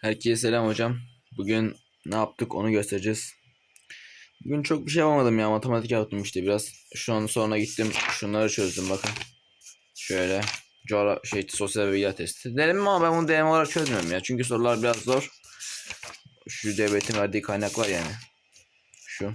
Herkese selam hocam. Bugün ne yaptık onu göstereceğiz. Bugün çok bir şey yapamadım ya. Matematik yaptım işte biraz. Şu an sonra gittim. Şunları çözdüm bakın. Şöyle. Coğra şey sosyal bilgi testi. Denedim ama ben bunu deneme olarak çözmüyorum ya. Çünkü sorular biraz zor. Şu devletin verdiği kaynaklar yani. Şu.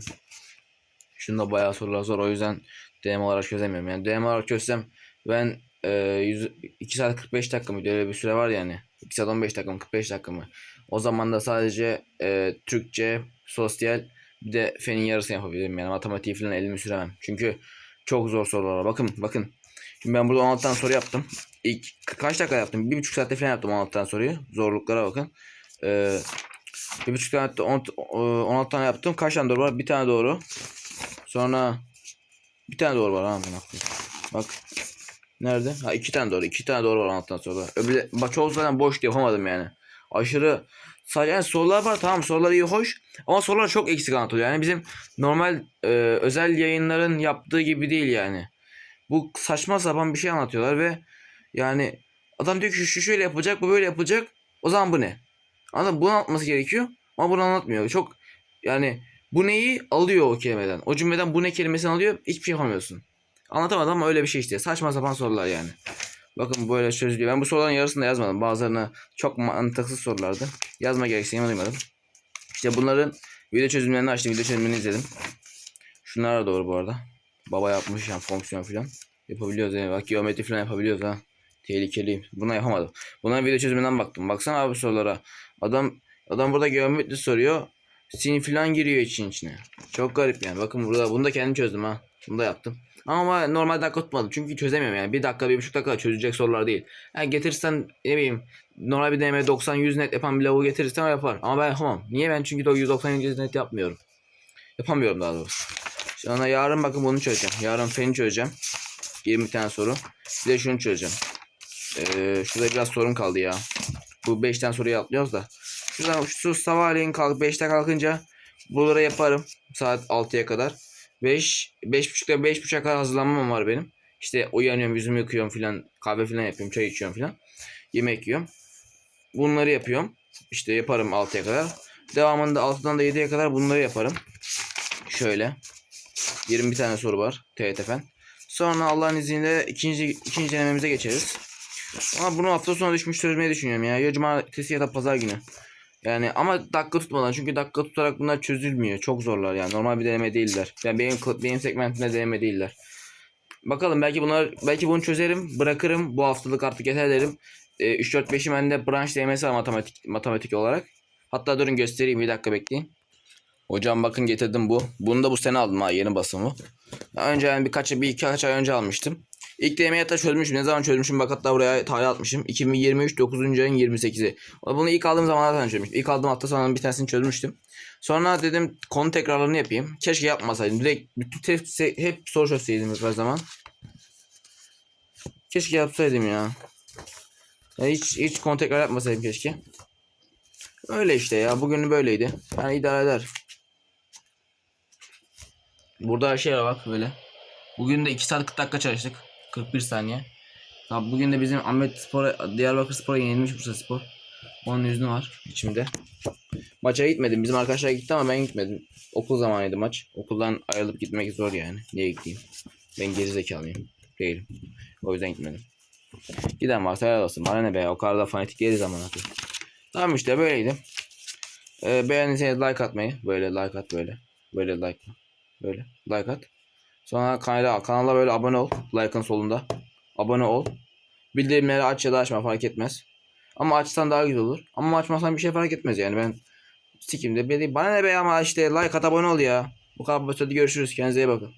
Şunda bayağı sorular zor. O yüzden deneme olarak çözemiyorum. Yani deneme olarak çözsem ben e, 100, 2 saat 45 dakika mı öyle bir süre var yani. 2 saat 15 dakika mı 45 dakika mı? O zaman da sadece e, Türkçe, sosyal bir de fenin yarısını yapabilirim yani matematiği falan elimi süremem. Çünkü çok zor sorular. Bakın bakın. Şimdi ben burada 16 tane soru yaptım. İlk kaç dakika yaptım? Bir buçuk saatte falan yaptım 16 tane soruyu. Zorluklara bakın. Ee, bir buçuk saatte 10, 16 tane yaptım. Kaç tane doğru var? Bir tane doğru. Sonra bir tane doğru var ha. Bak. Nerede? Ha iki tane doğru. iki tane doğru var 16 tane soru. Öbürü, bak çoğu zaten boş yapamadım yani. Aşırı sadece yani sorular var tamam sorular iyi hoş ama sorular çok eksik anlatılıyor. Yani bizim normal e, özel yayınların yaptığı gibi değil yani. Bu saçma sapan bir şey anlatıyorlar ve yani adam diyor ki şu şöyle yapacak bu böyle yapacak o zaman bu ne? Mı? Bunu anlatması gerekiyor ama bunu anlatmıyor. Çok yani bu neyi alıyor o kelimeden. O cümleden bu ne kelimesini alıyor hiçbir şey yapamıyorsun. Anlatamadım ama öyle bir şey işte. Saçma sapan sorular yani. Bakın böyle çözülüyor. Ben bu soruların yarısını da yazmadım. Bazılarına çok mantıksız sorulardı. Yazma gereksinimi duymadım. İşte bunların video çözümlerini açtım. Video çözümlerini izledim. Şunlar da doğru bu arada. Baba yapmış yani fonksiyon falan. Yapabiliyoruz yani. Bak geometri falan yapabiliyoruz ha. Tehlikeliyim. Buna yapamadım. Bunların video çözümünden baktım. Baksana abi sorulara. Adam adam burada geometri soruyor. Sin falan giriyor için içine. Çok garip yani. Bakın burada bunu da kendim çözdüm ha. Bunu da yaptım. Ama normal dakika tutmadım. Çünkü çözemiyorum yani. Bir dakika, bir buçuk dakika çözecek sorular değil. Yani getirirsen ne bileyim normal bir deneme 90-100 net yapan bir lavuğu getirirsen o yapar. Ama ben yapamam. Niye ben çünkü 190-100 net yapmıyorum. Yapamıyorum daha doğrusu. Sonra yarın bakın bunu çözeceğim. Yarın feni çözeceğim. 20 tane soru. Bir de şunu çözeceğim. Ee, şurada biraz sorun kaldı ya. Bu 5 tane soruyu atlıyoruz da. Şuradan şu sabahleyin kalk 5'te kalkınca buraları yaparım. Saat 6'ya kadar. 5 5.30'da 5.30'a kadar hazırlanmam var benim. İşte uyanıyorum, yüzümü yıkıyorum filan, kahve filan yapıyorum, çay içiyorum filan. Yemek yiyorum. Bunları yapıyorum. İşte yaparım 6'ya kadar. Devamında 6'dan da 7'ye kadar bunları yaparım. Şöyle. 21 tane soru var TYT fen. Sonra Allah'ın izniyle ikinci ikinci denememize geçeriz. Ama bunu hafta sonu düşmüş çözmeyi düşünüyorum ya. Ya cumartesi ya da pazar günü. Yani ama dakika tutmadan çünkü dakika tutarak bunlar çözülmüyor. Çok zorlar yani. Normal bir deneme değiller. Yani benim benim segmentimde deneme değiller. Bakalım belki bunlar belki bunu çözerim, bırakırım. Bu haftalık artık yeter derim. E, 3 4 5'i bende branş DMS var matematik matematik olarak. Hatta durun göstereyim bir dakika bekleyin. Hocam bakın getirdim bu. Bunu da bu sene aldım ha yeni basımı. Daha önce yani birkaç bir iki kaç ay önce almıştım. İlk DM'yi hatta çözmüşüm. Ne zaman çözmüşüm bak hatta buraya tarih atmışım. 2023 9. ayın 28'i. Bunu ilk aldığım zaman zaten. İlk aldığım hafta sonunun bir tanesini çözmüştüm. Sonra dedim konu tekrarlarını yapayım. Keşke yapmasaydım. Direkt bütün test, hep soru çözseydim her zaman. Keşke yapsaydım ya. ya hiç hiç konu tekrar yapmasaydım keşke. Öyle işte ya. Bugün böyleydi. Yani idare eder. Burada şey var bak böyle. Bugün de 2 saat 40 dakika çalıştık. 41 saniye. Tabi bugün de bizim Ahmet Spor, Diyarbakır Spor'a yenilmiş Bursa Spor. Onun yüzünü var içimde. Maça gitmedim. Bizim arkadaşlar gitti ama ben gitmedim. Okul zamanıydı maç. Okuldan ayrılıp gitmek zor yani. Niye gideyim? Ben geri zekalıyım. Değilim. O yüzden gitmedim. Giden varsa helal olsun. Bana ne be o kadar da fanatik değiliz ama. Tamam işte böyleydi. Ee, beğendiyseniz like atmayı. Böyle like at böyle. Böyle like. Böyle like at. Sonra kanala, kanala böyle abone ol. Like'ın solunda. Abone ol. Bildirimleri aç ya da açma fark etmez. Ama açsan daha güzel olur. Ama açmasan bir şey fark etmez yani ben sikimde bana ne be ama işte like at abone ol ya. Bu kadar basit görüşürüz kendinize iyi bakın.